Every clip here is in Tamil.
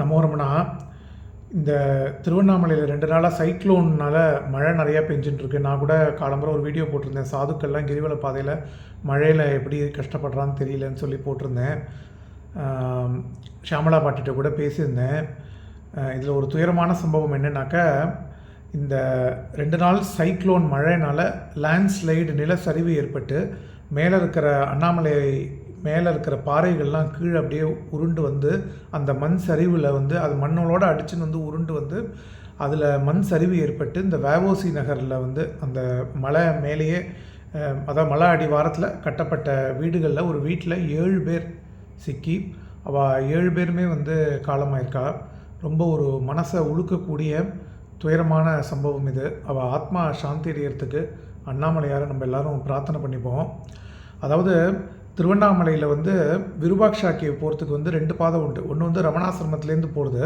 நம்ம இந்த திருவண்ணாமலையில் ரெண்டு நாளாக சைக்ளோன்னால் மழை நிறையா பெஞ்சுட்டு நான் கூட காலம்பரம் ஒரு வீடியோ போட்டிருந்தேன். சாதுக்கள்லாம் கிரிவல பாதையில் மழையில் எப்படி கஷ்டப்படுறான்னு தெரியலன்னு சொல்லி போட்டிருந்தேன். ஷியாமலா பாட்டிகிட்ட கூட பேசியிருந்தேன். இதில் ஒரு துயரமான சம்பவம் என்னன்னாக்கா இந்த ரெண்டு நாள் சைக்ளோன் மழைனால லேண்ட்ஸ்லைடு நிலச்சரிவு ஏற்பட்டு மேலே இருக்கிற அண்ணாமலை மேலே இருக்கிற பாறைகள்லாம் கீழே அப்படியே உருண்டு வந்து அந்த மண் சரிவில் வந்து அது மண்ணோட அடிச்சுன்னு வந்து உருண்டு வந்து அதில் மண் சரிவு ஏற்பட்டு இந்த வேவோசி நகரில் வந்து அந்த மலை மேலேயே அதாவது மலை அடிவாரத்தில் கட்டப்பட்ட வீடுகளில் ஒரு வீட்டில் ஏழு பேர் சிக்கி அவள் ஏழு பேருமே வந்து காலமாயிருக்கா. ரொம்ப ஒரு மனசை உழுக்கக்கூடிய துயரமான சம்பவம் இது. அவள் ஆத்மா சாந்தி அடையிறதுக்கு அண்ணாமலையாரை நம்ம எல்லாரும் பிரார்த்தனை பண்ணிப்போம். அதாவது திருவண்ணாமலையில் வந்து விருபாக்ஷா போகிறதுக்கு வந்து ரெண்டு பாதை உண்டு. ஒன்று வந்து ரமணாசிரமத்துலேருந்து போகிறது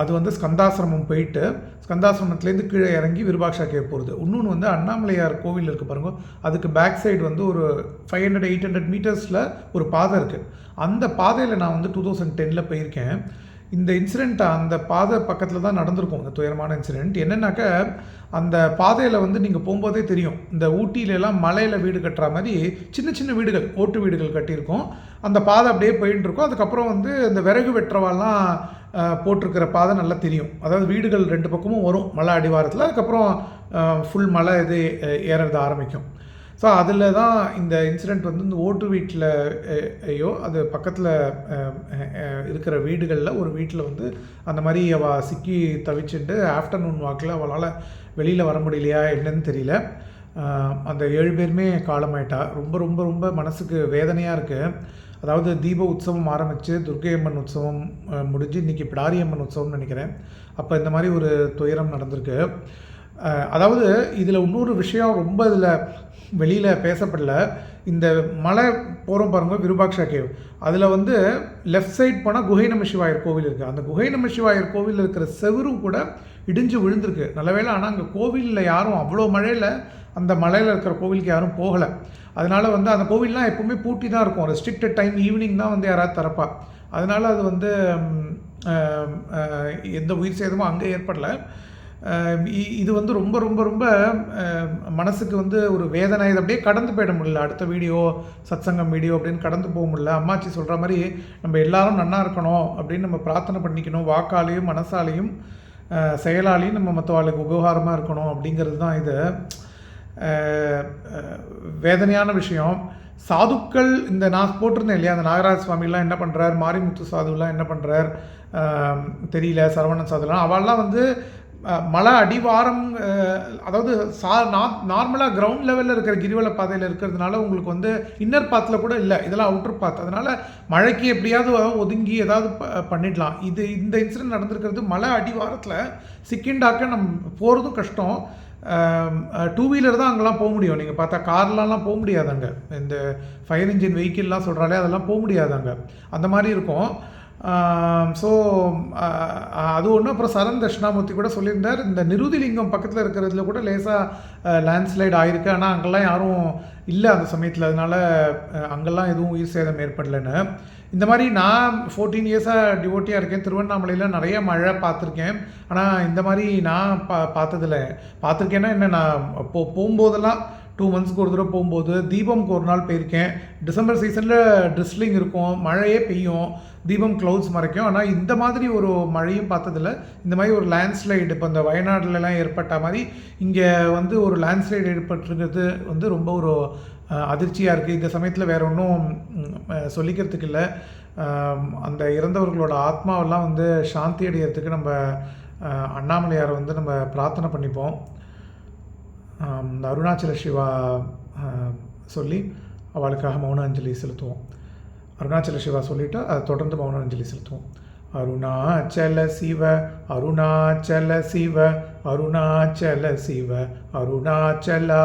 அது வந்து ஸ்கந்தாசிரமம் போயிட்டு ஸ்கந்தாசிரமத்துலேருந்து கீழே இறங்கி விருபாக்ஷா போகிறது இன்னொன்று வந்து அண்ணாமலையார் கோவில் இருக்குது பாருங்க. அதுக்கு பேக் சைடு வந்து ஒரு ஃபைவ் ஹண்ட்ரட் எயிட் ஹண்ட்ரட் மீட்டர்ஸில் ஒரு பாதை இருக்குது அந்த பாதையில் நான் வந்து டூ தௌசண்ட் டெனில் போயிருக்கேன். இந்த இன்சிடெண்ட் அந்த பாதை பக்கத்தில் தான் நடந்திருக்கும் இந்த துயரமான இன்சிடெண்ட் என்னென்னாக்க அந்த பாதையில் வந்து நீங்கள் போகும்போதே தெரியும் இந்த ஊட்டியிலலாம் மலையில் வீடு கட்டுற மாதிரி சின்ன சின்ன வீடுகள் ஓட்டு வீடுகள் கட்டியிருக்கும். அந்த பாதை அப்படியே போயின்னு இருக்கும். அதுக்கப்புறம் வந்து இந்த விறகு வெட்டுறவாலாம் போட்டிருக்கிற பாதை நல்லா தெரியும். அதாவது வீடுகள் ரெண்டு பக்கமும் வரும் மலை அடிவாரத்தில். அதுக்கப்புறம் ஃபுல் மலை இது ஏறது ஏறுறது ஆரம்பிக்கும். ஸோ அதில் தான் இந்த இன்சிடெண்ட் வந்து இந்த ஓட்டு வீட்டில் ஐயோ அது பக்கத்தில் இருக்கிற வீடுகளில் ஒரு வீட்டில் வந்து அந்த மாதிரி அவள் சிக்கி தவிச்சுட்டு ஆஃப்டர்நூன் வாக்கில் அவளால் வெளியில் வர முடியலையா என்னன்னு தெரியல. அந்த ஏழு பேருமே காலமாயிட்டா. ரொம்ப ரொம்ப ரொம்ப மனசுக்கு வேதனையாக இருக்குது அதாவது தீப உற்சவம் ஆரம்பித்து துர்க்கை அம்மன் உற்சவம் முடிஞ்சு இன்றைக்கி பிடாரி அம்மன் உற்சவம்னு நினைக்கிறேன். அப்போ இந்த மாதிரி ஒரு துயரம் நடந்திருக்கு. அதாவது இதில் இன்னொரு விஷயம் ரொம்ப இதில் வெளியில் பேசப்படல. இந்த மலை போகிறோம் பாருங்க விருபாக்ஷா கேவ். அதில் வந்து லெஃப்ட் சைட் போனால் குகை நம சிவாயர் கோவில் இருக்குது அந்த குகை நம சிவாயர் கோவிலில் இருக்கிற செவரும் கூட இடிஞ்சு விழுந்திருக்கு. நல்ல வேளை ஆனால் அங்கே கோவிலில் யாரும் அவ்வளோ மழையில் அந்த மலையில் இருக்கிற கோவிலுக்கு யாரும் போகலை. அதனால் வந்து அந்த கோவில்லாம் எப்பவுமே பூட்டி தான் இருக்கும். ரெஸ்ட்ரிக்டட் டைம் ஈவினிங் தான் வந்து யாராவது திறப்பா. அதனால் அது வந்து எந்த உயிர் சேதமும் அங்கே ஏற்படல. இது வந்து ரொம்ப ரொம்ப ரொம்ப மனசுக்கு வந்து ஒரு வேதனை. இது அப்படியே கடந்து போயிட முடியல. அடுத்த வீடியோ சத்சங்கம் வீடியோ அப்படின்னு கடந்து போக முடியல. அம்மாச்சி சொல்கிற மாதிரி நம்ம எல்லாரும் நன்னா இருக்கணும் அப்படின்னு நம்ம பிரார்த்தனை பண்ணிக்கணும். வாக்காலையும் மனசாலையும் செயலாலையும் நம்ம மற்றவாளுக்கு உபகாரமாக இருக்கணும் அப்படிங்கிறது தான் இது. வேதனையான விஷயம். சாதுக்கள் இந்த நான் போட்டிருந்தேன் இல்லையா? அந்த நாகராஜ சுவாமிலாம் என்ன பண்ணுறார் மாரிமுத்து சாதுலாம் என்ன பண்ணுறார் தெரியல. சரவணன் சாதுலாம். அவள்லாம் வந்து மலை அடிவாரம் அதாவது சா நார்மலாக கிரவுண்ட் லெவலில் இருக்கிற கிரிவல பாதையில் இருக்கிறதுனால உங்களுக்கு வந்து இன்னர் பாத்தில் கூட இல்லை. இதெல்லாம் அவுட்டர் பாத் அதனால் மழைக்கு எப்படியாவது ஒதுங்கி ஏதாவது ப- பண்ணிடலாம். இது இந்த இன்சிடென்ட் நடந்திருக்கிறது மலை அடிவாரத்தில் சிக்கிண்டாக்க நம் போகிறதும் கஷ்டம். டூ வீலர் தான் அங்கெல்லாம் போக முடியும். நீங்கள் பார்த்தா கார்லலாம் போக முடியாது அங்கே. இந்த ஃபயர் இன்ஜின் வெஹிக்கிள்லாம் சொல்கிறாலே அதெல்லாம் போக முடியாது அங்கே. அந்த மாதிரி இருக்கும். ஸோ அது ஒன்று அப்புறம் சரண் தட்சிணாமூர்த்தி கூட சொல்லியிருந்தார். இந்த நிருதிலிங்கம் பக்கத்தில் இருக்கிறதுல கூட லேசாக லேண்ட்ஸ்லைட் ஆயிருக்கு. ஆனால் அங்கெல்லாம் யாரும் இல்லை அந்த சமயத்தில். அதனால் அங்கெல்லாம் எதுவும் உயிர் சேதம் ஏற்படலைன்னு. இந்த மாதிரி நான் ஃபோர்டீன் இயர்ஸாக டிவோட்டியாக இருக்கேன். திருவண்ணாமலையில் நிறைய மழை பார்த்துருக்கேன். ஆனால் இந்த மாதிரி நான் பா பார்த்ததில்ல. பார்த்துருக்கேன்னா என்ன நான் போ போகும்போதெல்லாம் டூ மந்த்ஸ்க்கு ஒரு தடவை போகும்போது தீபம்க்கு ஒரு நாள் போயிருக்கேன். டிசம்பர் சீசனில் ட்ரிஸ்லிங் இருக்கும் மழையே பெய்யும் தீபம் க்ளவுட்ஸ் மறைக்கும். ஆனால் இந்த மாதிரி ஒரு மழையும் பார்த்ததில்ல. இந்த மாதிரி ஒரு லேண்ட்ஸ்லைடு இப்போ இந்த வயநாடுலலாம் ஏற்பட்ட மாதிரி இங்கே வந்து ஒரு லேண்ட்ஸ்லைடு ஏற்பட்டுருக்கிறது வந்து ரொம்ப ஒரு அதிர்ச்சியாக இருக்குது இந்த சமயத்தில் வேற ஒன்றும் சொல்லிக்கிறதுக்கு இல்லை. அந்த இறந்தவர்களோட ஆத்மாவெல்லாம் வந்து சாந்தி அடையிறதுக்கு நம்ம அண்ணாமலையாரை வந்து நம்ம பிரார்த்தனை பண்ணிப்போம். இந்த அருணாச்சல சிவா சொல்லி அவளுக்காக மௌன அஞ்சலி செலுத்துவோம். அருணாச்சல சிவா சொல்லிவிட்டு அதை தொடர்ந்து மௌன அஞ்சலி செலுத்துவோம். அருணாச்சல சிவ அருணாச்சல சிவ அருணாச்சல சிவ அருணாச்சலா